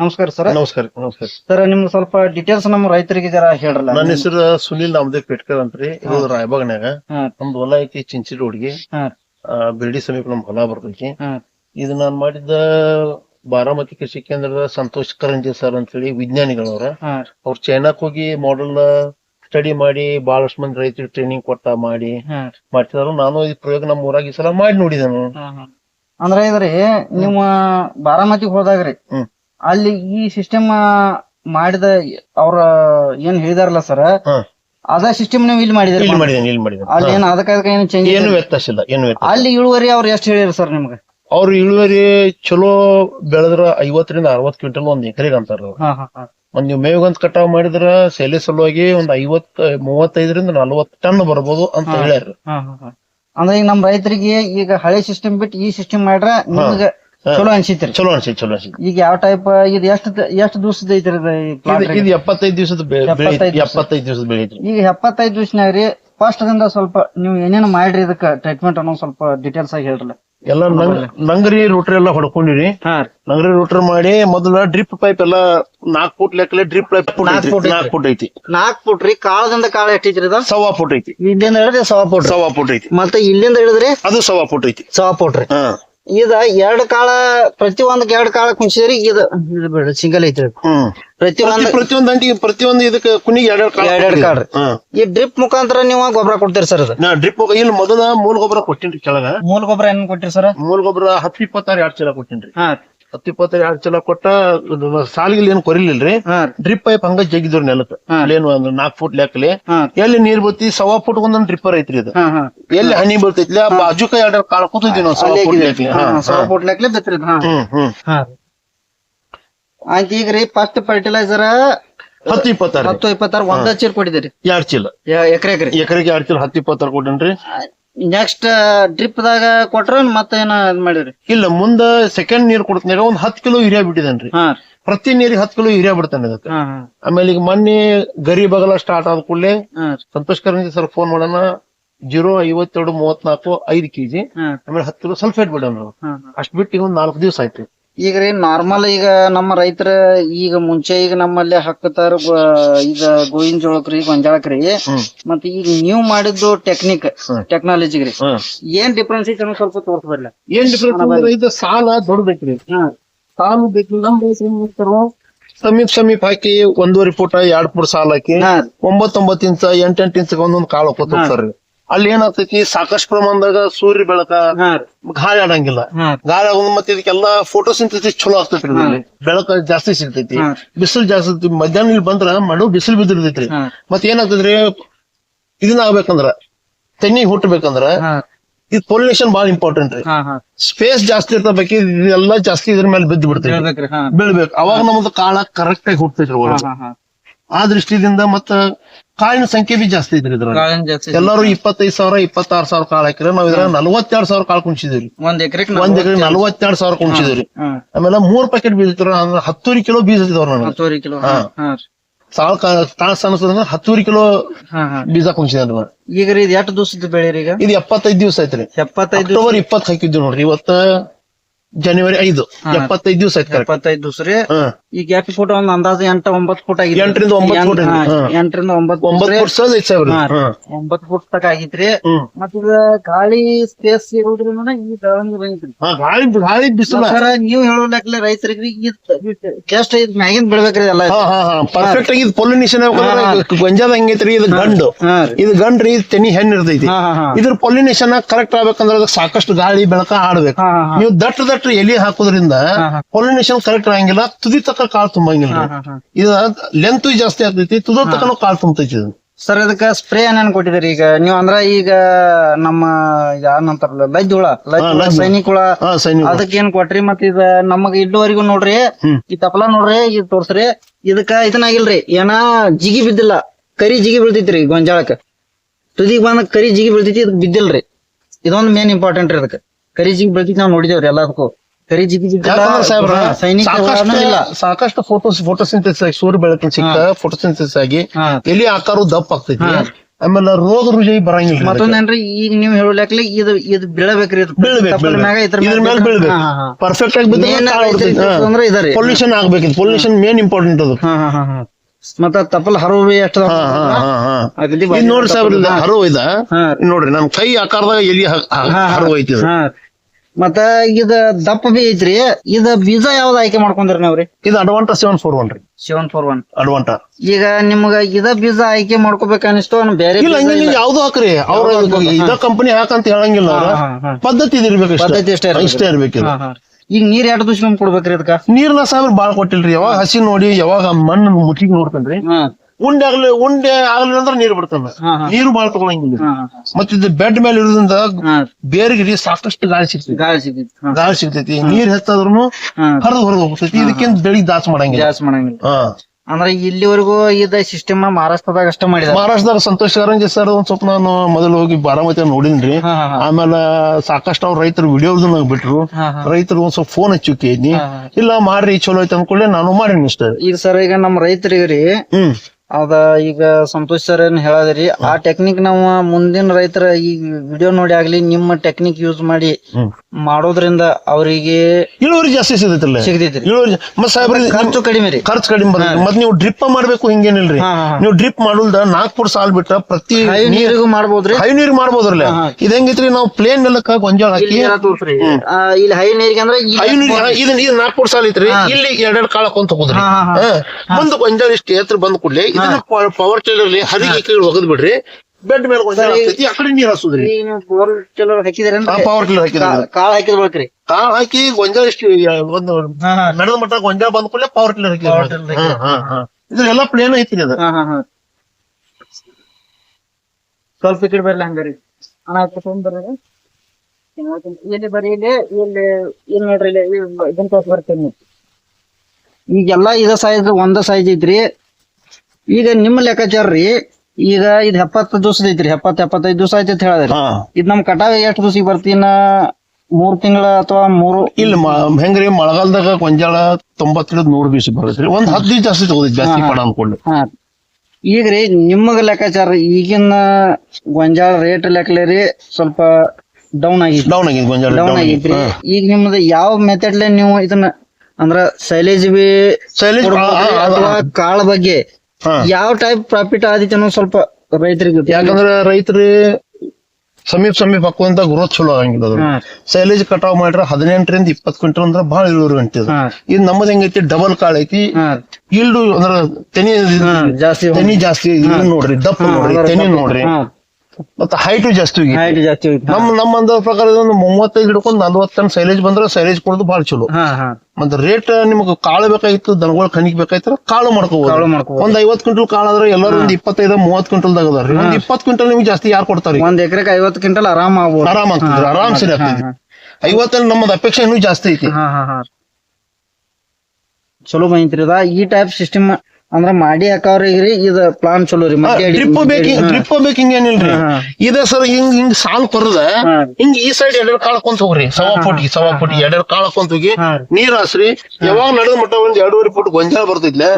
ನಮಸ್ಕಾರ ಸರ್. ನಮಸ್ಕಾರ ನಮಸ್ಕಾರ. ಸರ್ ನಿಮ್ಗೆ ಸ್ವಲ್ಪ ಡೀಟೇಲ್ಸ್ ನಮ್ಮ ರೈತರಿಗೆ ಜರ ಹೇಳ್ರಲ್ಲ? ನನ್ನ ಹೆಸರು ಸುನಿಲ್ ನಾಮದೇವ್ ಪೇಟ್ಕರ್ ಅಂತ್ರಿ. ಇದು ರಾಯಬಾಗ್ನ್ಯಾಗ. ನಮ್ದು ಹೊಲ ಐತಿ ಚಿಂಚಿ ರೋಡ್ಗೆ. ಬಿರ್ಡಿ ಸಮೀಪ ನಮ್ ಹೊಲ ಬರ್ತೈತಿ. ಇದು ನಾನ್ ಮಾಡಿದ ಬಾರಾಮತಿ ಕೃಷಿ ಕೇಂದ್ರದ ಸಂತೋಷ್ ಕರಂಜಿ ಸರ್ ಅಂತೇಳಿ ವಿಜ್ಞಾನಿಗಳವ್ರ. ಅವ್ರ ಅವ್ರು ಚೈನಾಕ್ ಹೋಗಿ ಮಾಡೆಲ್ ಸ್ಟಡಿ ಮಾಡಿ ಬಹಳಷ್ಟು ಮಂದಿ ರೈತರಿಗೆ ಟ್ರೈನಿಂಗ್ ಕೊಟ್ಟ ಮಾಡಿ ಮಾಡ್ತಿದಾರು. ನಾನು ಈ ಪ್ರಯೋಗ ನಮ್ಮ ಊರಾಗ ಈ ಸಲ ಮಾಡಿ ನೋಡಿದೆನು. ಅಂದ್ರೆ ಇದ್ರಿ ನಿಮ್ಮ ಬಾರಾಮತಿಗೆ ಹೋದಾಗ್ರಿ. ಅಲ್ಲಿ ಈ ಸಿಸ್ಟಮ್ ಮಾಡಿದ ಅವ್ರ ಏನ್ ಹೇಳಿದಾರಲ್ಲ ಸರ್ ಅದ ಸಿಸ್ಟಮ್ ನೀವು ಇಲ್ಲಿ ಮಾಡಿದ್ರಿ ಇಲ್ಲಿ ಮಾಡಿದ್ದೇನೆ ಇಲ್ಲಿ ಮಾಡಿದ್ದೇನೆ. ಅಲ್ಲಿ ಏನು ಅದಕ್ಕೆ ಅದಕ್ಕೆ ಏನು ಚೇಂಜ್ ಏನು ವ್ಯತ್ಯಾಸ ಇಲ್ಲ ಏನು ವ್ಯತ್ಯಾಸ ಅಲ್ಲಿ ಇಳುವರಿ ಅವ್ರು ಎಷ್ಟು ಹೇಳಿರಿ ಸರ್ ನಿಮ್ಗೆ? ಅವ್ರು ಇಳುವರಿ ಚಲೋ ಬೆಳೆದ್ರ ಐವತ್ತರಿಂದ ಅರವತ್ ಕ್ವಿಂಟಲ್ ಒಂದ್ ಎಕರೆಗೆ ಅಂತಾರ ಒಂದ್ ನೀವು ಮೇವಿಗಂತ ಕಟಾವ್ ಮಾಡಿದ್ರ ಸೆಲೆ ಸಲುವಾಗಿ ಒಂದ್ ಐವತ್ ಮೂವತ್ತೈದರಿಂದ ನಲ್ವತ್ ಟನ್ ಬರ್ಬೋದು ಅಂತ ಹೇಳ್ಯಾರ. ಅಂದ್ರೆ ಈಗ ನಮ್ ರೈತರಿಗೆ ಈಗ ಹಳೆ ಸಿಸ್ಟಮ್ ಬಿಟ್ಟು ಈ ಸಿಸ್ಟಮ್ ಮಾಡ್ರ ನಿಮ್ಗ ಚಲೋ ಅನ್ಸಿತ್ರಿ. ಚಲೋ ಅನ್ಸಿ ಚಲೋ ಅನ್ಸಿ ಈಗ ಯಾವ ಟೈಪ್ ಇದು ಎಷ್ಟು ಎಷ್ಟು ದಿವಸದ ಐತ್ರಿ ಇದು ಈ plot ಇದು- ರೀ? ಇದು ಎಪ್ಪತ್ತೈದು ದಿವಸದ ಎಪ್ಪತ್ತೈದು ದಿವ್ಸ. ಎಪ್ಪತ್ತೈದು ದಿವಸದ ಬೆಳೆ ಐತ್ರಿ. ಈಗ ಎಪ್ಪತ್ತೈದು ದಿವಸನಾಗ ರೀ ಫಸ್ಟ್ ದಿಂದ ಸ್ವಲ್ಪ ನೀವು ಏನೇನು ಮಾಡ್ರಿ ಇದಕ್ಕ ಟ್ರೀಟ್ಮೆಂಟ್ ಅನ್ನೋ ಸ್ವಲ್ಪ ಡೀಟೇಲ್ಸ್ ಆಗಿ ಹೇಳ್ರಲ್ಲ. ಎಲ್ಲ ನಂಗ್ ನಂಗರಿ ರೂಟ್ರಿ ಎಲ್ಲ ಹೊಡ್ಕೊಂಡಿರಿ ಹಾ ನಂಗರಿ ರೂಟ್ರ್ ಮಾಡಿ ಮೊದಲ ಡ್ರಿಪ್ ಪೈಪ್ ಎಲ್ಲ ನಾಲ್ಕು ಫುಟ್ ಲೆಕ್ಕಲೆ ಡ್ರಿಪ್ ಪೈಪ್ ನಾಲ್ಕು ಫುಟ್ ಐತಿ. ನಾಲ್ಕು ಫುಟ್ ರೀ ಕಾಳದಿಂದ ಕಾಳ ಎಷ್ಟು ಐತ್ರಿ ಇದು? ಸವಾ ಫುಟ್ ಐತಿ. ಇಲ್ಲಿಂದ ಹೇಳಿದ್ರೆ ಸವಾ ಫುಟ್ ಸವಾ ಫುಟ್ ಐತಿ. ಮತ್ತೆ ಇಲ್ಲಿಂದ ಹಿಡಿದ್ರಿ? ಅದು ಸವಾ ಫುಟ್ ಐತಿ. ಸವಾ ಫುಟ್ ರೀ. ಹಾ. ಇದ ಎರಡ್ ಕಾಳ ಪ್ರತಿ ಒಂದಕ್ಕೆ ಎರಡ್ ಕಾಳ ಕುಂಚಿದ್ರಿ ಇದು. ಇದು ಬೇಡ ಸಿಂಗಲ್ ಐತ್ರಿ ಹ್ಮ್. ಪ್ರತಿ ಒಂದ್ ಪ್ರತಿ- ಪ್ರತಿಯೊಂದ್ ಅಂಟಿಗೆ ಪ್ರತಿಯೊಂದು ಇದಕ್ಕೆ ಕುನಿಗೆ ಎರಡೆರಡು ಕಾಳು ಎರಡೆರಡು ಕಾಳು ರೀ. ಹಾ. ಈ ಡ್ರಿಪ್ ಮುಖಾಂತರ ನೀವು ಗೊಬ್ಬರ ಕೊಡ್ತೀರಿ ಸರ್ ಅದು? ನಾ ಡ್ರಿಪ್ ಇಲ್ಲಿ ಮೊದಲ ಮೂಲ ಗೊಬ್ಬರ ಕೊಟ್ಟಿನ್ರಿ ಕೆಳಗ. ಮೂಲ ಗೊಬ್ಬರ ಏನ್ ಕೊಟ್ಟಿರಿ ಸರ್? ಮೂಲ ಗೊಬ್ಬರ ಹತ್ತು ಇಪ್ಪತ್ತಾರು ಎರಡ್ ಚೀಲ ಕೊಟ್ಟಿನ್ರಿ. ಹಾ. ಹತ್ತು ಇಪ್ಪತ್ತೈದು ಎರಡು ಚೀಲ ಕೊಟ್ಟ ಸಾಲಿಗೆ ಏನು ಕೊರಿಲಿಲ್ರಿ? ಡ್ರಿಪ್ ಪೈಪ್ ಹಂಗ ಜಗಿದ್ರು ನೆಲಕ್ಕೆ. ಹಾ. ಏನು ಒಂದು ನಾಲ್ಕು ಫುಟ್ ಲೆಕ್ಕಲಿ. ಎಲ್ಲಿ ನೀರ್ ಬತ್ತಿ ಸವಾ ಫುಟ್ ಒಂದೊಂದ್ ಡ್ರಿಪ್ಪರ್ ಐತ್ರಿ ಇದು. ಹಾ ಎಲ್ಲಿ ಹನಿ ಬರ್ತೈತಿ ಬಾಜುಕ ಎರಡ್ ಕಾಳು ಕೂತಿದ್ವಿ ನಾವು ಸವಾ ಫುಟ್ ಲೆಕ್ಕಲಿ. ಸವಾ ಫುಟ್ ಲೆಕ್ಕಲಿ ಬಿತ್ರಿ ಆಯ್ತು ಈಗ ರೀ ಫಸ್ಟ್ ಫರ್ಟಿಲೈಸರ್ ಹತ್ತು ಇಪ್ಪತ್ತಾರು ಹತ್ತು ಇಪ್ಪತ್ತಾರು ಒಂದ ಚೀಲ ಕೊಟ್ಟಿದ್ದೀರಿ. ಎರಡ್ ಚೀಲ. ಎಕರೆ ಎಕರೆ ಎಕರೆಗೆ ಎರಡ್ ಚೀಲ ಹತ್ತು ಇಪ್ಪತ್ತಾರು ಕೊಟ್ಟನ್ರಿ ನೆಕ್ಸ್ಟ್ ಡ್ರಿಪ್ ದಾಗ ಕೊಟ್ರ ಮತ್ತೆ ಏನ ಇದ್ ಮಾಡಿರಿ ಇಲ್ಲ ಮುಂದ ಸೆಕೆಂಡ್ ನೀರ್ ಕೊಡ್ತಾನೆ ಒಂದ್ ಹತ್ ಕಿಲೋ ಯೂರಿಯಾ ಬಿಟ್ಟಿದ್ದೇನ್ರಿ ಹಾ ಪ್ರತಿ ನೀರಿಗೆ ಹತ್ ಕಿಲೋ ಯೂರಿಯಾ ಬಿಡ್ತಾನೆ ಅದಕ್ಕೆ. ಹಾ ಹಾ. ಆಮೇಲೆ ಈಗ ಮೊನ್ನೆ ಗರಿ ಬಗಲ ಸ್ಟಾರ್ಟ್ ಆದ ಕೂಡಲೇ ಹಾ ಸಂತೋಷ್ ಕರಂಜಿ ಸರ್ ಫೋನ್ ಮಾಡೋಣ ಜೀರೋ ಐವತ್ತೆರಡು ಮೂವತ್ನಾಲ್ಕು ಐದು ಕೆಜಿ ಹಾ. ಆಮೇಲೆ ಹತ್ತು ಕಿಲೋ ಸಲ್ಫೇಟ್ ಬಿಡೋಣ ಹಾ. ಅಷ್ಟ್ ಬಿಟ್ಟು ಈಗ ಒಂದ್ ನಾಲ್ಕು ದಿವಸ ಆಯ್ತು. ಈಗ ರೀ ನಾರ್ಮಲ್ ಈಗ ನಮ್ಮ ರೈತರ ಈಗ ಮುಂಚೆ ಈಗ ನಮ್ಮಲ್ಲಿ ಹಾಕತಾರ ಈಗ ಗೋವಿನ ಜೋಳಕ್ರಿ ಗೊಂಜಾಳಕ್ರಿ ಮತ್ತೆ ಈಗ ನೀವು ಮಾಡಿದ್ದು ಟೆಕ್ನಿಕ್ ಟೆಕ್ನಾಲಜಿ ರೀ. ಏನ್ ಡಿಫ್ರೆನ್ಸ್ ಐತೆ ಸ್ವಲ್ಪ ತೋರಿಸ್ಬರ್ಲ ಏನ್ ಡಿಫ್ರೆನ್ಸ್ ಅಂದ್ರೆ ಇದು ಸಾಲ ದೊಡ್ಡ ಬೇಕ್ರಿ. ಸಾಲು ಬೇಕು ನಮ್ ರೈತರು ಸಮೀಪ ಸಮೀಪ ಹಾಕಿ ಒಂದೂವರೆ ಫುಟ್ ಎರಡ್ ಫುಟ್ ಸಾಲ ಹಾಕಿ ಒಂಬತ್ತೊಂಬತ್ತು ಇಂಚ ಎಂಟೆಂಟು ಇಂಚ್ ಒಂದೊಂದು ಕಾಳು ಹೋಗ್ತಾ ಹೋಗ್ತಾರ್ರಿ. ಅಲ್ಲಿ ಏನಾಗ್ತೈತಿ? ಸಾಕಷ್ಟು ಪ್ರಮಾಣದಾಗ ಸೂರ್ಯ ಬೆಳಕ ಗಾಳಿ ಆಡಂಗಿಲ್ಲ. ಗಾಳಿ ಆಗೋದು ಮತ್ತೆ ಇದಕ್ಕೆಲ್ಲ ಫೋಟೋಸಿಂಥಸಿಸ್ ಚಲೋ ಆಗ್ತೈತ್ರಿ ಇದ್ರಲ್ಲಿ. ಬೆಳಕ ಜಾಸ್ತಿ ಸಿಗ್ತೈತಿ. ಬಿಸಿಲು ಜಾಸ್ತಿ. ಮಧ್ಯಾಹ್ನ ಇಲ್ಲಿ ಬಂದ್ರ ಮಡು ಬಿಸಿಲು ಬಿದ್ದಿರ್ತೈತ್ರಿ. ಮತ್ತೆ ಮತ್ ಏನಾಗ್ತದ್ರಿ ಇದನ್ನ ಆಗ್ಬೇಕಂದ್ರ ತೆನ್ನಿ ಹುಟ್ಟಬೇಕಂದ್ರ ಇದು ಪೊಲ್ಯೂಷನ್ ಬಾಳ ಇಂಪಾರ್ಟೆಂಟ್ ರೀ. ಸ್ಪೇಸ್ ಜಾಸ್ತಿ ಇರ್ತಬೇಕು ಇದೆಲ್ಲ ಜಾಸ್ತಿ ಇದ್ರ ಮೇಲೆ ಬಿದ್ದು ಬಿಡ್ತೈತಿ. ಹಾ. ಬೀಳ್ಬೇಕು. ಅವಾಗ ನಮ್ದು ಕಾಳ ಕರೆಕ್ಟ್ ಆಗಿ ಹುಟ್ಟೈತ್ರಿ ಆ ದೃಷ್ಟಿದಿಂದ ಮತ್ತ ಕಾಳಿನ ಸಂಖ್ಯೆ ಬಿ ಜಾಸ್ತಿ ಇದ್ರಿ ಇದ್ರ ಎಲ್ಲರೂ ಜಾಸ್ತಿ ಎಲ್ಲಾರು ಇಪ್ಪತ್ತೈದು ಸಾವಿರ ಇಪ್ಪತ್ತಾರು ಸಾವಿರ ಕಾಳು ಹಾಕಿರ ನಾವ್ ಇದ್ರ ನಲ್ವತ್ತೆರಡು ಸಾವಿರ ಕಾಳು ಕುಣಿಸಿದ್ರಿ ಒಂದ್ ಎಕರೆಕ್ ಒಂದ್ ಎಕರೆ ನಲ್ವತ್ತೆರಡು. ಸಾವಿರ ಕುಣಿಸಿದ್ರಿ ಆಮೇಲೆ ಮೂರ್ ಪ್ಯಾಕೆಟ್ ಬೀಜ ಇತ್ತು ಅಂದ್ರೆ ಹತ್ತೂರಿ ಕಿಲೋ ಬೀಜ ಇದಾವ್ರ ನನಗೆ ಹತ್ತುವರೆ ಕಿಲೋ ಹಾ ಹಾ. ಕಾಳು ಸಣ್ಣ ಹತ್ತೂರಿ ಕಿಲೋ ಹಾ ಹಾ. ಬೀಜ ಕುಣಿಸಿದ್ರಿ ನಾನು ಈಗ ರೀ ಇದು ಎಷ್ಟು ದಿವಸದ ಬೆಳೆರಿ ಈಗ? ಇದು ಎಪ್ಪತ್ತೈದು ದಿವಸ ಐತ್ರಿ. ಎಪ್ಪತ್ತೈದು ಅಕ್ಟೋಬರ್ ಇಪ್ಪತ್ ಹಾಕಿದ್ವಿ ನೋಡ್ರಿ ಇವತ್ತ ಜನವರಿ ಐದು. ಎಪ್ಪತ್ತೈದು ದಿವಸ ಕರೆಕ್ಟ್ ಎಪ್ಪತ್ತೈದು ದಿವಸ ರೀ? ಹ್ಮ್ ಈಗ ಗ್ಯಾಪ್ ಫೋಟೋ ಒಂದ್ ಅಂದಾಜು ಎಂಟ ಒಂಬತ್ತು ಫುಟ್ ಆಗಿದೆ ಎಂಟರಿಂದ ಒಂಬತ್ತು ಫುಟ್ ಹಾ, ಹಾ. ಎಂಟರಿಂದ ಒಂಬತ್ತು ಒಂಬತ್ತು ಫುಟ್ ಐತಿ ಸಾಹೇಬ್ರಿ ಹಾ. ಹ್ಮ್ ಒಂಬತ್ತು ಫುಟ್ ತಕ ಆಗಿತ್ರಿ. ಹ್ಮ್. ಮತ್ತ ಇದ ಗಾಳಿ ಸ್ಪೇಸ್ ಇರೋದ್ರಿಂದ ಈ ಬೆಳವಣಿಗೆ ಬಂದಿತ್ರಿ ಹಾ, ಗಾಳಿ ಗಾಳಿ ಬಿಸಿಲ. ಸರ್ ನೀವು ಹೇಳೋ ಲೆಕ್ಕಲೆ ರೈತರಿಗೆ ಜಸ್ಟ್ ಇದ್ ಮ್ಯಾಗಿನ್ ಬೆಳ್ಬೇಕ್ರಿ ಎಲ್ಲ. ಹಾ ಹಾ ಹಾ. ಪರ್ಫೆಕ್ಟ್ ಆಗಿ ಪೊಲಿನೇಷನ್ ಗೊಂಜಾದ ಹೆಂಗೈತ್ರಿ ಇದು ಗಂಡು. ಹಾ ರೀ. ಇದು ಗಂಡ್ರಿ ಇದು ತೆನಿ ಹೆಣ್ಣು ಇರ್ತೈತಿ. ಹಾ ಹಾ ಹಾ. ಇದ್ರ ಪೊಲಿನೇಷನ್ ಕರೆಕ್ಟ್ ಆಗ್ಬೇಕಂದ್ರೆ ಅದಕ್ಕೆ ಸಾಕಷ್ಟು ಗಾಳಿ ಬೆಳಕ ಆಡ್ಬೇಕು ಹಾ ಹಾ ಹಾ. ನೀವು ದಟ್ಟ ದಟ್ಟ ಎಲಿ ಹಾಕೋದ್ರಿಂದ ಹಾ, ಹಾ. ಪೊಲಿನೇಷನ್ ಕರೆಕ್ಟ್ ಆಗಂಗಿಲ್ಲ. ತುದಿ ತಕ್ಕ ಕಾಳು ತುಂಬಂಗಿಲ್ಲ. ಇದು ಲೆಂತ್ ಜಾಸ್ತಿ ಆಗ್ತೈತಿ ತುದ ತನಕ ಕಾಲ್ ತುಂಬತೈತಿ ಇದು. ಸರ್ ಅದಕ್ಕೆ ಸ್ಪ್ರೇ ಏನೇನ್ ಕೊಟ್ಟಿದ್ರಿ ಈಗ? ನೀವು ಅಂದ್ರ ಈಗ ನಮ್ಮ ಯಾರಂತಾರಲ್ಲ ಲಜ್ಜ ಹುಳ ಲಜ್ಜ. ಸೈನಿಕ ಹುಳ ಅದಕ್ಕೆ ಏನ್ ಕೊಟ್ರಿ ಮತ್ ಇದ ನಮಗ ಇಲ್ಲಿವರೆಗೂ ನೋಡ್ರಿ ಈ ತಪಲ ನೋಡ್ರಿ ಇದು ತೋರ್ಸ್ರಿ. ಇದಕ್ಕ ಇದನ್ನಾಗಿಲ್ರಿ ಏನ ಜಿಗಿ ಬಿದ್ದಿಲ್ಲ ಕರಿ ಜಿಗಿ ಬೀಳ್ತೈತ್ರಿ ಗೊಂಜಾಳಕ್ಕ. ತುದಿಗ್ ಬಂದ ಕರಿ ಜಿಗಿ ಬೀಳ್ತೈತಿ ಇದಕ್ ಬಿದ್ದಿಲ್ರಿ. ಇದೊಂದು ಮೇನ್ ಇಂಪಾರ್ಟೆಂಟ್ ರೀ ಅದಕ್ಕೆ ಕರಿ ಜಿಗಿ ಬೀಳ್ತೈತಿ ನಾವ್ ನೋಡಿದೇವ್ರಿ ಎಲ್ಲದಕ್ಕೂ. ಕರಿ ಜಿಗಿ ಬಿದ್ದಿಲ್ಲ ಯಾಕಂದ್ರೆ ಸಾಹೇಬ್ರ ಸೈನಿಕ ಹುಳ ಸಾಕಷ್ಟು ಫೋಟೋಸ್ ಫೋಟೋಸಿಂಥಸಿಸ್ ಆಗಿ ಸೂರ್ಯ ಬೆಳಕಿನ ಸಿಕ್ಕ ಫೋಟೋಸಿಂಥಸಿಸ್ ಆಗಿ ಎಲ್ಲಿ ಎಲಿ ಆಕಾರ ದಪ್ಪ ಆಗ್ತೈತಿ. ಆಮೇಲೆ ರೋಗ ರುಜಿ ಬರಂಗಿಲ್ಲ ಮತ್ತೊಂದೇನ್ರಿ ಈಗ ನೀವು ಹೇಳಕ್ಲಿ ಇದು ಇದು ಬೀಳಬೇಕ್ರಿ ಪರ್ಫೆಕ್ಟ್ ಆಗಿ. ಪೊಲ್ಯೂಷನ್ ಆಗ್ಬೇಕಿತ್ತು. ಪೊಲ್ಯೂಷನ್ ಮೇನ್ ಇಂಪಾರ್ಟೆಂಟ್ ಅದು. ಮತ್ತ ತಪ್ಪಲ್ ಹರವು ಎಷ್ಟು ನೋಡ್ರಿ ಸಾಹೇಬ್ರ ಹರವು ಹರು ಇದ ನೋಡ್ರಿ ನಮ್ ಕೈ ಆಕಾರದಾಗ ಎಲ್ಲಿ ಹರವು ಐತಿ ಮತ್ತ ಇದ ದಪ್ಪ ಬಿ ಐತ್ರಿ ಇದ ಬೀಜ ಯಾವ್ದ ಆಯ್ಕೆ ಮಾಡ್ಕೊಂಡ್ರಿ ನಾವ್ರಿ ಇದು ಅಡ್ವಾಂಟ ಸೆವೆನ್ ಫೋರ್ ಒನ್ ರೀ ಸೆವೆನ್ ಫೋರ್ ಒನ್ ಅಡ್ವಾಂಟ ಈಗ ನಿಮ್ಗ ಇದ ಬೀಜ ಆಯ್ಕೆ ಮಾಡ್ಕೋಬೇಕ ಅನಿಸ್ತು ಅವ್ನು ಬೇರೆ ಇಲ್ಲ ಬೀಜ ಯಾವುದು. ಯಾವ್ದು ಹಾಕ್ರಿ ಅವ್ರ ಇದ ಕಂಪನಿ ಹಾಕಂತ ಹೇಳಂಗಿಲ್ಲ ಅವ್ರ ಹಾ, ಹಾ. ಪದ್ಧತಿ ಇರ್ಬೇಕು ಇಷ್ಟ. ಪದ್ಧತಿ ಅಷ್ಟೇ ಇರ್ಬೇಕು. ಇಷ್ಟೇ ಇರ್ಬೇಕು ಇದು. ಹಾ, ಹಾ. ಈಗ ನೀರ್ ಎರಡು ದುಷ್ಮನ್ ಕೊಡ್ಬೇಕ್ರಿ ಅದಕ್ಕ ನೀರ್ನ ಸಾವಿರ ಬಾಳ ಕೊಟ್ಟಿಲ್ರಿ ಯಾವಾಗ ಹಸಿ ನೋಡಿ ಯಾವಾಗ ಮಣ್ಣು ಮುಚ್ಚಿಗೆ ನೋಡ್ತೇನ್ರಿ ಹಾ ಉಂಡೆ ಆಗ್ಲಿ ಉಂಡೆ ಆಗ್ಲಿಲ್ಲ ಅಂದ್ರೆ ನೀರು ಹಾ. ನೀರು ಬಾಳ ತಗೊಳಂಗಿಲ್ಲ. ಮತ್ತೆ ಇದು ಬೆಡ್ ಮೇಲೆ ಇರೋದ್ರಿಂದ ಹಾ. ಬೇರೆಗಿರಿ ಸಾಕಷ್ಟು ಗಾಳಿ ಸಿಗ್ತೈತಿ ಗಾಳಿ ಸಿಗ್ತೈತಿ. ಗಾಳಿ ಸಿಗ್ತೈತಿ. ನೀರ್ ಹೆಚ್ಚಾದ್ರೂ. ಹರಿದು ಹೊರದು ಹೋಗ್ತೈತಿ. ಇದಕ್ಕಿಂತ ಬೆಳಿಗ್ಗೆ ದಾಸ ಮಾಡಂಗಿಲ್ಲ. ದಾಸ ಮಾಡಂಗಿಲ್ಲ. ಅಂದ್ರೆ ಇಲ್ಲಿವರೆಗೂ ಇದ ಸಿಸ್ಟಮ್ ಮಹಾರಾಷ್ಟ್ರದಾಗ ಅಷ್ಟ ಮಾಡಿದ ಮಹಾರಾಷ್ಟ್ರದಾಗ ಸಂತೋಷ್ ಕಾರಂಜಿ ಸರ್ ಒಂದ್ ಸ್ವಲ್ಪ ನಾನು ಮೊದಲು ಹೋಗಿ ಬಾರಾಮತಿ ನೋಡಿನ್ರಿ. ಆಮೇಲೆ ಸಾಕಷ್ಟು ಅವ್ರ ರೈತರು ವಿಡಿಯೋ ಬಿಟ್ರು. ಹಾ, ಹಾ. ರೈತರು ಒಂದ್ ಸ್ವಲ್ಪ ಫೋನ್ ಹಚ್ಚಿ ಕೇಳಿದ್ನಿ. ಇಲ್ಲ ಮಾಡ್ರಿ ಚಲೋ ಐತೆ ಅನ್ಕೊಳ್ಳಿ ನಾನು ಮಾಡಿನಿ ಇಷ್ಟ ಈಗ ಸರ್ ಈಗ ನಮ್ ರೈತರಿಗೆ ರೀ ಹ್ಮ್. ಅದ ಈಗ ಸಂತೋಷ್ ಸರ್ ಏನ್ ಹೇಳದ್ರಿ ಆ ಟೆಕ್ನಿಕ್ ನಾವು ಮುಂದಿನ ರೈತರ ಈ ವಿಡಿಯೋ ನೋಡಿ ಆಗ್ಲಿ ನಿಮ್ಮ ಟೆಕ್ನಿಕ್ ಯೂಸ್ ಮಾಡಿ ಮಾಡೋದ್ರಿಂದ ಅವರಿಗೆ ಇಳುವರಿ ಜಾಸ್ತಿ ಸಿಗತೈತಲ್ಲ? ಸಿಗತೈತ್ರಿ. ಇಳುವರಿ ಮತ್ ಸಾಹೇಬ್ರಿ ಖರ್ಚು ಕಡಿಮೆ ರೀ. ಖರ್ಚು ಕಡಿಮೆ ಬರ್ತೈತಿ. ಮತ್ ನೀವು ಡ್ರಿಪ್ ಮಾಡ್ಬೇಕು ಹಿಂಗೇನಿಲ್ರಿ. ನೀವು ಡ್ರಿಪ್ ಮಾಡುಲ್ದ ನಾಲ್ಕು ಫುಟ್ ಸಾಲ್ ಬಿಟ್ರ ಪ್ರತಿ ಹೈ ನೀರಿಗೂ ಮಾಡ್ಬೋದ್ರಿ? ಹೈ ನೀರ್ ಮಾಡ್ಬೋದ್ರಲ್ಲ. ಇದ್ ಹೆಂಗೈತ್ರಿ ನಾವು ಪ್ಲೇನ್ ನೆಲಕ್ಕ ಗೊಂಜಾಳ ಹಾಕಿ ಇಲ್ಲಿ ಹೈ ನೀರಿಗೆ ಅಂದ್ರೆ ಹೈ ನೀರ್ ಇದನ್ನ ಇದು ಸಾಲ್ ಐತ್ರಿ. ಇಲ್ಲಿ ಎರಡೆರಡು ಕಾಳ ಕೊಂತ ಹೋಗುದ್ರಿ. ಮುಂದೆ ಗೊಂಜಾಳ ಇಷ್ಟು ಎತ್ತರ ಬಂದ್ ಕೂಡ್ಲೆ ಇದನ್ನ ಪವರ್ ಟೇಲರ್ ಹದಿಗೆ ಕಡೆ ಒಗದ್ ಬಿಡ್ರಿ ಬೆಡ್ ಮೇಲೆ ಹಾಕ್ತೈತಿ ಆ ಕಡೆ ನೀರ್ ಹಸುದ್ರಿ ಪವರ್ ಟಿಲ್ಲರ್ ಹಾಕಿದ್ರಿ ಪವರ್ ಟೇಲರ್ ಹಾಕಿದ್ರೆ ಕಾಳ ಹಾಕಿದ್ ಬಳಕ್ರಿ ಕಾಳ ಹಾಕಿ ಗೊಂಜಾಳ ಇಷ್ಟು ಒಂದು ಹಾ ಹಾ ನಡೆದ ಮಟ್ಟ ಗೊಂಜಾಳ ಬಂದ ಕೂಡಲೇ ಪವರ್ ಟೇಲರ್ Power tiller ಹಾಕಿ ಇದ್ರೆಲ್ಲ ಪ್ಲೇನ್ ಐತಿ ಅದ ಹಾ ಹಾ ಹಾ ಸ್ವಲ್ಪ ಈ ಕಡೆ ಬರ್ಲಿ ಹಂಗಾರಿ ಅಣ್ಣ ತಗೊಂಡ್ ಬರ್ರಿ ಇಲ್ಲಿ ಬರೀ ಇಲ್ಲಿ ಇಲ್ಲಿ ಇಲ್ಲಿ ನೋಡ್ರಿ ಇಲ್ಲಿ ಇದನ್ನ ಬರ್ತೀನಿ ಈಗೆಲ್ಲ ಇದ ಸೈಜ್ ಒಂದ ಸೈಜ್ ಐತ್ರಿ ಈಗ ನಿಮ್ಮ ಲೆಕ್ಕಾಚಾರ ರೀ ಈಗ ಇದ್ ಎಪ್ಪತ್ತು ದಿವಸ ಐತ್ರಿ ಎಪ್ಪತ್ ಎಪ್ಪತ್ತೈದು ದಿವಸ ಐತಿ ಅಂತ ಹೇಳದ್ರಿ. ಹಾ. ಇದ್ ನಮ್ ಕಟಾವ ಎಷ್ಟು ದಿವಸ ಬರ್ತೀನ ಮೂರ್ ತಿಂಗಳ ಅಥವಾ ಮೂರು? ಇಲ್ಲ ಮ- ಹೆಂಗ್ರಿ ಮಳೆಗಾಲದಾಗ ಗೊಂಜಾಳ ತೊಂಬತ್ತರಿಂದ ನೂರು ದಿವಸ ಬರ್ತೀರಿ ಒಂದ್ ಹತ್ತು ದಿವಸ ಜಾಸ್ತಿ ತಗೋದಿ ಜಾಸ್ತಿ ಮಾಡ ಅನ್ಕೊಂಡು. ಹಾ. ಈಗ ರೀ ನಿಮಗ ಲೆಕ್ಕಾಚಾರ ಈಗಿನ ಗೊಂಜಾಳ ರೇಟ್ ಲೆಕ್ಕಲೆ ರೀ ಸ್ವಲ್ಪ ಡೌನ್ ಆಗಿತ್ತು. ಡೌನ್ ಆಗಿದೆ ಗೊಂಜಾಳ ಡೌನ್ ಆಗೈತ್ರಿ ಈಗ ನಿಮ್ದು ಯಾವ ಮೆಥಡ್ಲೆ ನೀವು ಇದನ್ನ ಅಂದ್ರ ಸೈಲೇಜ್ ಬಿ ಸೈಲೇಜ್ ಕೊಡ್ಬೋದ್ರಿ ಅಥವಾ ಕಾಳ ಬಗ್ಗೆ. ಯಾವ ಟೈಪ್ ಪ್ರಾಫಿಟ್ ಆದಿತ್ತು ಅನ್ನೋ ಸ್ವಲ್ಪ ರೈತರಿಗೆ ಯಾಕಂದ್ರೆ ರೈತರು ಸಮೀಪ ಸಮೀಪ ಹಾಕುವಂತ ಗ್ರೋತ್ ಚಲೋ ಆಗಂಗಿಲ್ಲ ಅದು. ಸೈಲೇಜ್ ಕಟಾವ್ ಮಾಡ್ರೆ ಹದಿನೆಂಟರಿಂದ ಇಪ್ಪತ್ ಕ್ವಿಂಟಲ್ ಅಂದ್ರೆ ಬಹಳ ಇಳುವರಿ ಅಂತ ಹಾ. ಇದು ನಮ್ಮದ್ ಹೆಂಗೈತಿ? ಡಬಲ್ ಕಾಳ ಐತಿ. ಇಲ್ಡು ಅಂದ್ರ ತೆನಿ ಜಾಸ್ತಿ ತೆನಿ ಜಾಸ್ತಿ ನೋಡ್ರಿ ದಪ್ಪ ನೋಡ್ರಿ ತೆನಿ ನೋಡ್ರಿ. ಮತ್ತ ಹೈಟ್ ಜಾಸ್ತಿ ಹೋಗಿ ಹೈಟ್ ಜಾಸ್ತಿ ನಮ್ ನಮ್ಮ ಅಂದ ಪ್ರಕಾರ ಒಂದು ಮೂವತ್ತೈದು ಹಿಡ್ಕೊಂಡು ನಲ್ವತ್ತು ಟನ್ ಸೈಲೇಜ್ ಬಂದ್ರೆ ಸೈಲೇಜ್ ಕೊಡೋದು ಬಹಳ ಚಲೋ. ಹಾ ಹಾ. ಮತ್ತ ರೇಟ್ ನಿಮ್ಗೆ ಕಾಳು ಬೇಕಾಗಿತ್ತು ದನಗಳ ಕಣಿಕ್ ಬೇಕಾಯ್ತಾರ ಕಾಳು ಕಾಳು ಮಾಡ್ಕೋಬಹುದು ಮಾಡ್ಕೋಬಹುದು. ಒಂದ್ ಐವತ್ ಕ್ವಿಂಟಲ್ ಕಾಳು ಆದ್ರೆ ಎಲ್ಲರೂ ಒಂದ್ ಇಪ್ಪತ್ತೈದ ಮೂವತ್ ಕ್ವಿಂಟಲ್ ಅದಾರ್ರಿ ಒಂದ್ ಇಪ್ಪತ್ ಕ್ವಿಂಟಲ್ ನಿಮ್ಗೆ ಜಾಸ್ತಿ ಯಾರು ಕೊಡ್ತಾರಿ ಒಂದ್ ಎಕರೆಗೆ ಐವತ್ತು ಕ್ವಿಂಟಲ್ ಆರಾಮ್ ಆಗ್ಬೋದು. ಆರಾಮ್ ಆಗ್ತದ್ರಿ ಆರಾಮ್ ಸರಿ ಆಗ್ತದೆ ಐವತ್ತಲ್ಲಿ ನಮ್ಮದ್ ಅಪೇಕ್ಷೆ ಇನ್ನೂ ಜಾಸ್ತಿ ಐತಿ. ಹಾ ಹಾ ಹಾ. ಚಲೋ ಅದ ಈ ಟೈಪ್ ಸಿಸ್ಟಮ್ ಅಂದ್ರ ಮಾಡಿ ಹಾಕವ್ರಿಗೆ ಇದ ಪ್ಲಾನ್ ಚಲೋ ರೀ ಡ್ರಿಪ್ ಬೇಕಿಂಗ್. ಡ್ರಿಪ್ ಬೇಕಿಂಗ್ ಏನಿಲ್ರಿ? ಇದ ಸರ್ ಹಿಂಗ್ ಹಿಂಗ್ ಸಾಲ್ ಕೊರದ. ಹಿಂಗ್ ಈ ಸೈಡ್ ಎರಡೆರಡು ಕಾಳ ಕುಂತ ಹೋಗ್ರಿ ಸವಾ ಫುಟ್ ಸವಾ ಫುಟ್ ಎರಡೆರಡು ಕಾಳ ಕೊಂತ ಹೋಗಿ. ನೀರ್ ಹಾಸ್ರಿ. ಯಾವಾಗ ನಡೆದ ಮಟ್ಟ ಒಂದ್ ಎರಡೂವರೆ ಫುಟ್ ಗೊಂಜಾಳ ಬರ್ತಿದ್ಲೆ.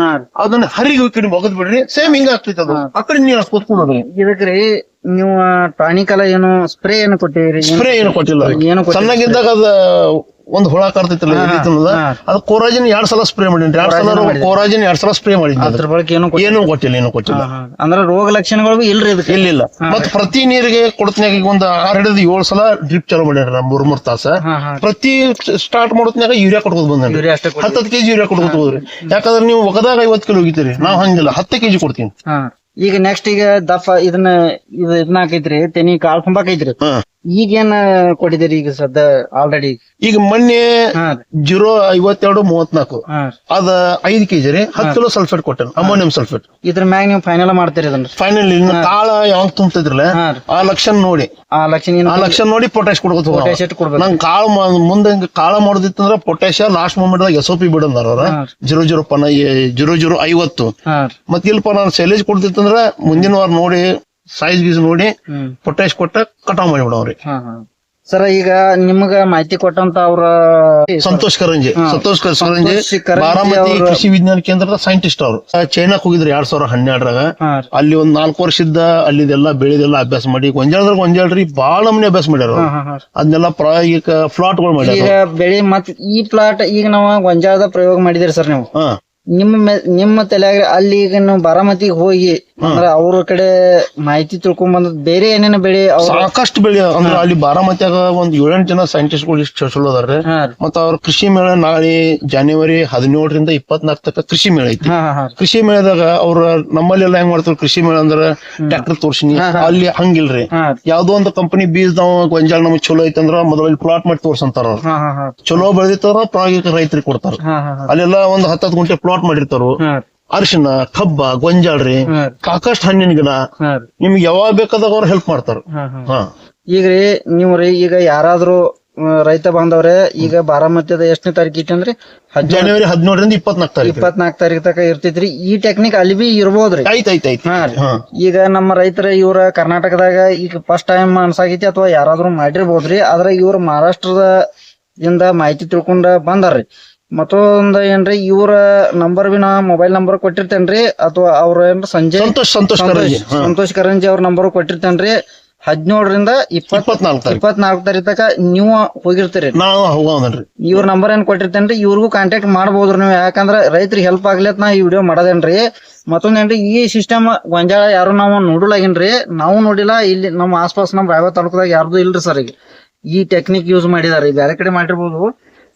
ಅದನ್ನ ಹರಿಗೆ ಹೋಗಿ ಒಗದ್ ಬಿಡ್ರಿ. ಸೇಮ್ ಹಿಂಗ ಆಗ್ತೈತಿ ಅದು. ಆ ಕಡೆ ನೀರ್ ಹಾಸ್ಕೊತ್ ನೋಡ್ರಿ ಇದಕ್ರಿ ನೀವು ಟಾನಿಕ್ ಎಲ್ಲ ಏನು ಸ್ಪ್ರೇ ಏನು ಕೊಟ್ಟಿರಿ ಸ್ಪ್ರೇ ಏನು ಕೊಟ್ಟಿಲ್ಲ. ಏನು ಕೊಟ್ಟಿಲ್ಲ. ಸಣ್ಣಗಿದ್ದಾಗ ಅದ ಒಂದ್ ಹುಳ ಕರ್ತೈತಿಲ್ಲ ಅದು ಕೋರಾಜಿನ್ ಎರಡ್ ಸಲ ಸ್ಪ್ರೇ ಮಾಡಿನ್ರಿ ಎರಡ್ ಸಲ ಕೋರಾಜಿನ್ ಮಾಡಿದ್ರಿ. ಎರಡ್ ಸಲ ಸ್ಪ್ರೇ ಮಾಡಿದ್ನಿ ಅದ್ರ ಬಳಕೆ ಏನು ಕೊಟ್ಟಿಲ್ಲ. ಏನು ಕೊಟ್ಟಿಲ್ಲ ಏನು ಕೊಟ್ಟಿಲ್ಲ. ಅಂದ್ರ ರೋಗ ಲಕ್ಷಣಗಳಿಗೂ ಇಲ್ರಿ ಇದಕ್ಕೆ? ಇಲ್ಲಿಲ್ಲ ಮತ್ತೆ ಪ್ರತಿ ನೀರಿಗೆ ಕೊಡತ್ನ್ಯಾಗ ಈಗ ಒಂದ್ ಆರ್ ಹಿಡಿದು ಏಳು ಸಲ ಡ್ರಿಪ್ ಚಾಲೂ ಮಾಡ್ಯಾರ ನಮ್ ಮೂರ್ ಮೂರ್ ತಾಸ. ಪ್ರತಿ ಸ್ಟಾರ್ಟ್ ಮಾಡೋತ್ನ್ಯಾಗ ಯೂರಿಯಾ ಕೊಡ್ಕೊದ್ ಬಂದ್ರಿ ಹತ್ತತ್ತು ಕೆಜಿ ಯೂರಿಯಾ ಕೊಡ್ಕೋತ ಹೋದ್ರಿ. ಯಾಕಂದ್ರೆ ನೀವು ಒಗದಾಗ ಐವತ್ ಕಿಲೋ ಹೋಗಿತೀರಿ ನಾವ್ ಹಂಗಿಲ್ಲ. ಹತ್ತು ಕೆಜಿ ಕೊಡ್ತೀನಿ. ಈಗ ನೆಕ್ಸ್ಟ್ ಈಗ ದಫ ಇದನ್ನ ಇದು ಇದನ್ನ ಹಾಕೈತ್ರಿ ತೆನಿ ಕಾಳ್ ತುಂಬಾಕೈತ್ರಿ ಹಾ. ಈಗೇನ ಕೊಟ್ಟಿದ್ದೀರಿ ಈಗ ಸದ್ದ ಆಲ್ರೆಡಿ ಈಗ ಮೊನ್ನೆ ಹಾ. ಜೀರೋ ಐವತ್ತೆರಡು ಮೂವತ್ನಾಲ್ಕು. ಹಾ. ಅದ ಐದು ಕೆಜಿ ರೀ. ಹತ್ತು ಕಿಲೋ ಸಲ್ಫೇಟ್ ಕೊಟ್ಟೆ ಅಮೋನಿಯಂ ಸಲ್ಫೇಟ್ ಇದ್ರ ಮ್ಯಾಗ ನೀವು ಫೈನಲ್ ಮಾಡ್ತೀರಿ ಅದನ್ನ. ಫೈನಲ್ ಇನ್ನು ಕಾಳ ಯಾವಾಗ ತುಂಬ್ತಿದ್ರಲ್ಲ ಹಾ. ಆ ಲಕ್ಷಣ ನೋಡಿ. ಆ ಲಕ್ಷಣ ಆ ಲಕ್ಷಣ ನೋಡಿ ಪೊಟ್ಯಾಶ್ ಕೊಡ್ಬೋದು. ಪೊಟ್ಯಾಶ್ ಎಷ್ಟು ಕೊಡ್ಬೇಕು. ನಂಗೆ ಕಾಳು ಮಾ- ಮುಂದೆ ಹಿಂಗ್ ಕಾಳ ಮಾಡೋದಿತ್ತಂದ್ರ ಪೊಟ್ಯಾಶ ಲಾಸ್ಟ್ ಮೂಮೆಂಟ್ ದಾಗ ಎಸ್ ಓ ಪಿ ಬಿಡಂದಾರ. ಜೀರೋ ಜೀರೋ ಪನ ಜೀರೋ ಜೀರೋ ಐವತ್ತು. ಹಾ. ಮತ್ ಇಲ್ಪ ನಾನು ಸೈಲೇಜ್ ಕೊಡ್ತಿತ್ತಂದ್ರ ಮುಂದಿನ ವಾರ ನೋಡಿ ಸೈಜ್ ಗೀಸ್ ನೋಡಿ ಪೊಟ್ಯಾಶ್ ಕೊಟ್ಟ ಕಟಾವ್ ಮಾಡಿಬಿಡವ್ರಿ. ಸರ ಹಾ. ಸರ್ ಈಗ ನಿಮ್ಗ ಮಾಹಿತಿ ಕೊಟ್ಟಂತ ಅವ್ರ ಸಂತೋಷ್ ಕರಂಜಿ. ಸಂತೋಷ್ ಕರಂಜಿ ಬಾರಾಮತಿ ಕೃಷಿ ವಿಜ್ಞಾನ ಕೇಂದ್ರದ ಸೈಂಟಿಸ್ಟ್ ಅವರು. ಚೈನಾಕ್ ಹೋಗಿದ್ರು ಎರಡ್ ಸಾವಿರ ಹನ್ನೆರಡರಾಗ. ಅಲ್ಲಿ ಒಂದ್ ನಾಲ್ಕು ವರ್ಷದ ಅಲ್ಲಿದೆಲ್ಲ ಬೆಳೆದೆಲ್ಲ ಅಭ್ಯಾಸ ಮಾಡಿ ಗೊಂಜಾಳದಾಗ ಗೊಂಜಾಳ್ರಿ ಬಾಳ ಮನೆ ಅಭ್ಯಾಸ ಮಾಡ್ಯಾರ. ಅದನ್ನೆಲ್ಲ ಪ್ರಾಯೋಗಿಕ ಫ್ಲಾಟ್ಗಳು ಮಾಡ್ಯಾರ ಈಗ ಬೆಳಿ ಮತ್ ಈ ಪ್ಲಾಟ್ ಈಗ ನಾವು ಗೊಂಜಾಳದ ಪ್ರಯೋಗ ಮಾಡಿದಿರಿ ಸರ್ ನೀವು. ಹಾ. ನಿಮ್ಮ ನಿಮ್ಮ ತಲೆಯಾಗ ಅಲ್ಲಿ ಈಗ ನಾವು ಬಾರಾಮತಿಗೆ ಹೋಗಿ ಅಂದ್ರ ಅವ್ರ ಕಡೆ ಮಾಹಿತಿ ತಿಳ್ಕೊಂಡ್ ಬಂದ್ ಬೇರೆ ಏನೇನ ಬೆಳೆ ಅವ್ರ ಸಾಕಷ್ಟು ಬೆಳೆ ಅಂದ್ರೆ ಅಲ್ಲಿ ಬಾರಾಮತಿಯಾಗ ಒಂದ್ ಏಳೆಂಟು ಜನ ಸೈಂಟಿಸ್ಟ್ಗಳು ಇಷ್ಟು ಚಲೋ ಅದಾರೆ ಹಾ ಮತ್ತ ಅವ್ರ ಕೃಷಿ ಮೇಳ ನಾಳೆ ಜಾನುವರಿ ಹದಿನೇಳರಿಂದ ಇಪ್ಪತ್ನಾಲ್ಕ ತಕ್ಕ ಕೃಷಿ ಮೇಳ ಐತಿ. ಕೃಷಿ ಮೇಳದಾಗ ಅವ್ರ ನಮ್ಮಲ್ಲೆಲ್ಲ ಹೆಂಗ್ ಮಾಡ್ತಾರ ಕೃಷಿ ಮೇಳ ಅಂದ್ರ ಟ್ರ್ಯಾಕ್ಟರ್ ತೋರ್ಸಿನಿ. ಅಲ್ಲಿ ಹಂಗಿಲ್ರಿ. ಯಾವ್ದೋ ಒಂದು ಕಂಪನಿ ಬೀಜ ನಾವು ಗೊಂಜಾಳ ನಮಗ್ ಚಲೋ ಐತಿ ಅಂದ್ರ ಮೊದಲ ಪ್ಲಾಟ್ ಮಾಡಿ ತೋರ್ಸಂತಾರ ಚಲೋ ಬೆಳೆದಿತ್ತಾರ ಪ್ರಾಯೋಗಿಕ ರೈತರಿಗೆ ಕೊಡ್ತಾರ. ಅಲ್ಲೆಲ್ಲ ಒಂದ್ ಹತ್ತತ್ತು ಗುಂಟೆ ಪ್ಲಾಟ್ ಮಾಡಿರ್ತಾರು ಅರಿಶಿನ ಕಬ್ಬ ಗೊಂಜಾಳ ರೀ. ಸಾಕಷ್ಟು ಹಣ್ಣಿನ ಗಿಡ ನಿಮ್ಗೆ ಯಾವಾಗ ಬೇಕಾದಾಗ ಅವ್ರು ಹೆಲ್ಪ್ ಮಾಡ್ತಾರ. ಹಾ ಈಗ ನೀವು ರೀ ಈಗ ಯಾರಾದ್ರೂ ರೈತ ಬಾಂಧವ್ರೆ ಈಗ ಬಾರಾಮತಿದ ಎಷ್ಟನೇ ತಾರೀಕು ಐತಂದ್ರಿ ಜನವರಿ ಹದಿನೇಳರಿಂದ ಇಪ್ಪತ್ನಾಲ್ಕು ತಾರೀಕು ಇಪ್ಪತ್ನಾಲ್ಕು ತಾರೀಕು ತನಕ ಇರ್ತೈತ್ರಿ ಈ ಟೆಕ್ನಿಕ್ ಅಲ್ಲಿ ಬಿ ಇರ್ಬೋದ್ರಿ ಹಾ ರೀ. ಈಗ ನಮ್ಮ ರೈತರ ಇವ್ರ ಕರ್ನಾಟಕದಾಗ ಈಗ ಫಸ್ಟ್ ಟೈಮ್ ಅನ್ಸಾಗೈತಿ ಅಥವಾ ಯಾರಾದ್ರೂ ಮಾಡಿರ್ಬೋದ್ರಿ ಆದ್ರ ಇವ್ರ ಮಹಾರಾಷ್ಟ್ರದ ಇಂದ ಮಾಹಿತಿ ತಿಳ್ಕೊಂಡ ಬಂದಾರ್ರಿ ಮತ್ತೊಂದ್ ಏನ್ರಿ ಇವ್ರ ನಂಬರ್ ಬಿ ನಾ ಮೊಬೈಲ್ ನಂಬರ್ ಕೊಟ್ಟಿರ್ತೇನ್ರಿ ಅಥವಾ ಅವ್ರ ಏನ್ರ ಸಂಜೆ ಸಂತೋಷ್ ಸಂತೋಷ್ ಕರಂಜಿ ಹಾ. ಸಂತೋಷ್ ಕರಂಜಿ ಅವ್ರ ನಂಬರ್ ಕೊಟ್ಟಿರ್ತೇನ್ರಿ. ಹದಿನೇಳರಿಂದ ಇಪ್ಪತ್ ಇಪ್ಪತ್ನಾಲ್ಕು ತಾರೀಕು. ಇಪ್ಪತ್ನಾಲ್ಕು ತಾರೀಕು ತನಕ ನೀವು ಹೋಗಿರ್ತೀರಿ. ನಾವು ಹೋಗೋದನ್ರಿ. ಇವ್ರ ನಂಬರ್ ಏನ್ ಕೊಟ್ಟಿರ್ತೇನ್ರಿ ಇವ್ರಿಗೂ ಕಾಂಟ್ಯಾಕ್ಟ್ ಮಾಡ್ಬೋದ್ರಿ ನೀವು. ಯಾಕಂದ್ರ ರೈತರಿಗೆ ಹೆಲ್ಪ್ ಆಗ್ಲತ್ ನಾ ಈ ವಿಡಿಯೋ ಮಾಡದೇನ್ರಿ. ಮತ್ತೊಂದೇನ್ರಿ ಈ ಸಿಸ್ಟಮ್ ಗೊಂಜಾಳ ಯಾರು ನಾವು ನೋಡಲಾಗಿನ್ರಿ. ನಾವು ನೋಡಿಲ್ಲ ಇಲ್ಲಿ ನಮ್ಮ ಆಸ್ಪಾಸ್ ನಮ್ಮ ರಾಯಬಾಗ್ ತಾಲೂಕದಾಗ ಯಾರ್ದು ಇಲ್ರಿ ಸರ್ ಈಗ. ಈ ಟೆಕ್ನಿಕ್ ಯೂಸ್ ಮಾಡಿದಾರೆ ಬೇರೆ ಕಡೆ ಮಾಡಿರ್ಬೋದು.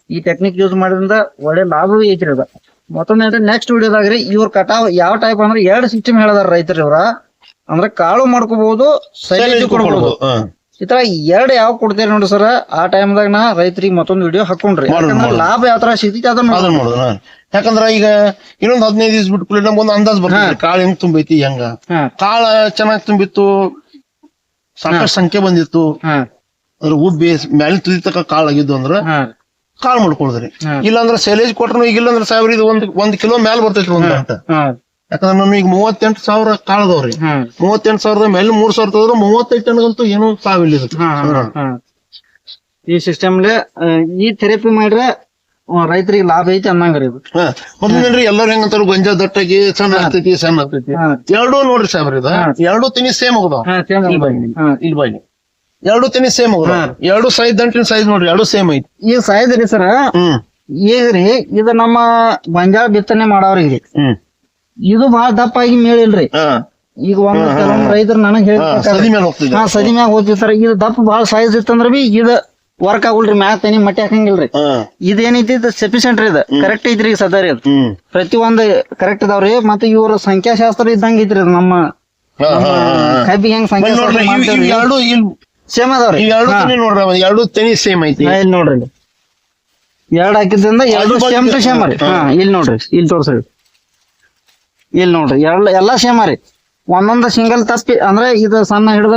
ಈ ಟೆಕ್ನಿಕ್ ಯೂಸ್ ಮಾಡೋದ್ರಿಂದ ಒಳ್ಳೆ ಲಾಭವೂ ಐತ್ರಿ ಅದ. ಮತ್ತೊಂದೇನ್ರಿ ನೆಕ್ಸ್ಟ್ ವಿಡಿಯೋದಾಗ ರೀ ಇವ್ರ ಕಟಾವ್ ಯಾವ ಟೈಪ್ ಅಂದ್ರೆ ಎರಡು ಸಿಸ್ಟಮ್ ಹೇಳದಾರ ರೈತರು ಇವ್ರ. ಅಂದ್ರೆ ಕಾಳು ಮಾಡ್ಕೋಬಹುದು ಸೈಲೇಜ್ ಕೊಡ್ಬೋದು. ಹಾ. ಈ ತರ ಎರಡ್ ಯಾವ ಕೊಡ್ತೀರಿ ನೋಡಿ ಸರ್ ಆ ಟೈಮ್ದಾಗ ನಾ ರೈತರಿಗೆ ಮತ್ತೊಂದು ವಿಡಿಯೋ ಹಾಕೊಂಡ್ರಿ. ಲಾಭ ಯಾವ ತರ ಸಿಗ್ತೈತಿ ಅದನ್ನ ಮಾಡೋದು ಯಾಕಂದ್ರ ಈಗ ಇನ್ನೊಂದ್ ಹದಿನೈದು ದಿವಸ ಬಿಟ್ಟು ನಮ್ಗೆ ಒಂದು ಅಂದಾಜ್ ಬರ್ತದೆ ಕಾಳು ಹೆಂಗ್ ತುಂಬೈತಿ ಹೆಂಗ? ಕಾಳ ಚೆನ್ನಾಗಿ ತುಂಬಿತ್ತು ಸಾಕಷ್ಟು ಸಂಖ್ಯೆ ಬಂದಿತ್ತು. ಅಂದ್ರೆ ಉಬ್ಬಿ ಮೇಲೆ ತುದಿ ತಕ ಕಾಳು ಆಗಿದ್ದು ಅಂದ್ರ ಕಾಳು ಮಾಡ್ಕೊಳ್ದ್ರಿ. ಇಲ್ಲಾಂದ್ರೆ ಸೇಲೇಜ್ ಕೊಟ್ರು ಈಗ ಇಲ್ಲಾಂದ್ರೆ ಸಾವಿರ ಇದು ಒಂದ್ ಒಂದ್ ಕಿಲೋ ಮ್ಯಾಲ ಬರ್ತೈತ್ರಿ ಒಂದ್ ಗಂಟೆ ಯಾಕಂದ್ರೆ ನಾನು ಈಗ ಮೂವತ್ತೆಂಟು ಸಾವಿರ ಕಾಳದವ್ರಿ ಮೂವತ್ತೆಂಟು ಸಾವಿರದ ಮೇಲೆ ಮೂರ್ ಸಾವಿರ ತಗೋದ್ರೆ ಮೂವತ್ತೈದು ಟನ್ಗಂತೂ ಏನೋ ಸಾವಿಲ್ಲ ಈ ಸಿಸ್ಟಮ್ಲೆ ಈ ಥೆರಪಿ ಮಾಡ್ರೆ ರೈತರಿಗೆ ಲಾಭ ಐತಿ ಅನ್ನಂಗ್ರಿ ಇದು. ಮೊದಲೇನ್ರಿ ಎಲ್ಲಾರು ಹೆಂಗಂತಾರ ಗಂಜಾ ದಟ್ಟಾಗಿ ಸಣ್ಣ ಆಗ್ತೈತಿ ಸಣ್ಣ ಆಗ್ತೈತಿ. ಎರಡೂ ನೋಡ್ರಿ ಸಾಹೇಬ್ರ ಇದ. ಎರಡೂ ತಿನಿ ಸೇಮ್ ಹೋಗದ ಇಲ್ಲಿ ಬಾಯಿ. ಇಲ್ಲಿ ಎರಡು ತಿನಿ ಸೇಮ್. ಎರಡು ಸೈಜ್ ದಂಟಿನ ಸೈಜ್ ನೋಡ್ರಿ ಎರಡು ಸೇಮ್ ಐತಿ. ಈ ಸೈಜ್ ರೀ ಸರ್ ಹ್ಮ್. ಈಗ ರೀ ಇದು ನಮ್ಮ ಗೊಂಜಾಳ ಬಿತ್ತನೆ ಮಾಡೋರಿಗೆ ಹ್ಮ್. ಇದು ಬಹಳ ದಪ್ಪ ಆಗಿ ಮೇಳಿಲ್ರಿ ಈಗ ಒಂದ್ ಕೆಲವೊಂದ್ ರೈತರು ನನಗ್ ಹೇಳಿ ಸದಿ ಮೇಲೆ ಹಾ ಸದಿ ಮ್ಯಾಗ ಹೋಗ್ತಿರ್ತಾರ ಇದು ದಪ್ಪ ಬಹಳ ಸೈಜ್ ಇತ್ತಂದ್ರ ಬಿ ಇದು ವರ್ಕ್ ಆಗುಲ್ರಿ ಮ್ಯಾಗ ತನಿ ಮಟ್ಟಿ ಹಾಕಂಗಿಲ್ರಿ. ಇದೇನೈತಿ ಇದು ಸಫಿಶಿಯಂಟ್ ರೀ ಇದು. ಕರೆಕ್ಟ್ ಐತ್ರಿ ಈಗ ಸದಾ ರೀ ಹ್ಮ್. ಪ್ರತಿ ಒಂದು ಕರೆಕ್ಟ್ ಅದಾವ್ರಿ ಮತ್ತೆ ಇವ್ರ ಸಂಖ್ಯಾಶಾಸ್ತ್ರ ಇದ್ದಂಗ ಐತ್ರಿ ನಮ್ಮ ಕಬ್ಬಿಗೆ ಹೆಂಗ್ ಬನ್ನಿ ಸೇಮ್ ಅದಾವ್ರಿ. ಎರಡು ತೆನಿ ನೋಡ್ರಿ ಅವ ಎರಡು ತೆನಿ ಸೇಮ್ ಐತಿ. ಹಾ, ಇಲ್ಲಿ ನೋಡ್ರಿ ಇಲ್ಲಿ. ಎರಡ್ ಹಾಕಿದ್ರಿಂದ ಎರಡು ಸೇಮ್ ಟು ಸೇಮ್ ರೀ. ಹಾ. ಇಲ್ಲಿ ನೋಡ್ರಿ ಇಲ್ಲಿ ತೋರ್ಸ್ರಿ. ಇಲ್ಲಿ ನೋಡ್ರಿ ಎಲ್ಲ ಎಲ್ಲಾ ಸೇಮ್ ರೀ. ಒಂದೊಂದು ಸಿಂಗಲ್ ತಪ್ಪಿ ಅಂದ್ರೆ ಇದು ಸಣ್ಣ ಹಿಡಿದ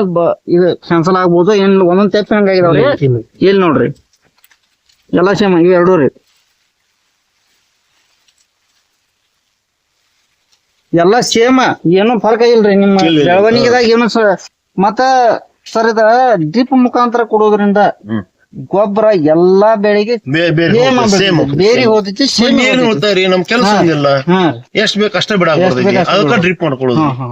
ಇದು ಕ್ಯಾನ್ಸಲ್ ಆಗ್ಬೋದು ಏನ್ ಒಂದೊಂದ್ ತಪ್ಪಿ ಹಂಗಾಗಿದಾವ್ರಿ ಇಲ್ಲಿ ನೋಡ್ರಿ. ಎಲ್ಲಾ ಸೇಮ್ ಇವ್ ಎರಡು ರೀ. ಎಲ್ಲಾ ಸೇಮ್ ಏನು ಫರ್ಕ್ ಆಗಿಲ್ರಿ ನಿಮ್ಮ. ಬೆಳವಣಿಗೆದಾಗ ಏನು ಸ- ಮತ್ತ ಸರ್ ಇದ ಡ್ರಿಪ್ ಮುಖಾಂತರ ಕೊಡೋದ್ರಿಂದ ಗೊಬ್ಬರ ಎಲ್ಲಾ ಬೆಳೆಗೆ ಬೇರೆ ಬೇರೆ ಸೇಮ್ ಏನು ಬೇರೆ ಹೋದೈತಿ ಸೇಮ್ ನೀರು ಹೋಗ್ತಾವ್ರಿ ನಮ್ ಕೆಲಸ ಹಾ. ಎಷ್ಟ್ ಬೇಕು ಅಷ್ಟೇ ಬಿಡಾಕ್ ಎಷ್ಟ್ ಬೇಕು ಬರ್ತೈತಿ ಅಷ್ಟೇ ಅದಕ್ಕ ಬಿಡೋದು. ಡ್ರಿಪ್ ಮಾಡ್ಕೊಳ್ಳೋದು ಹಾ ಹಾ.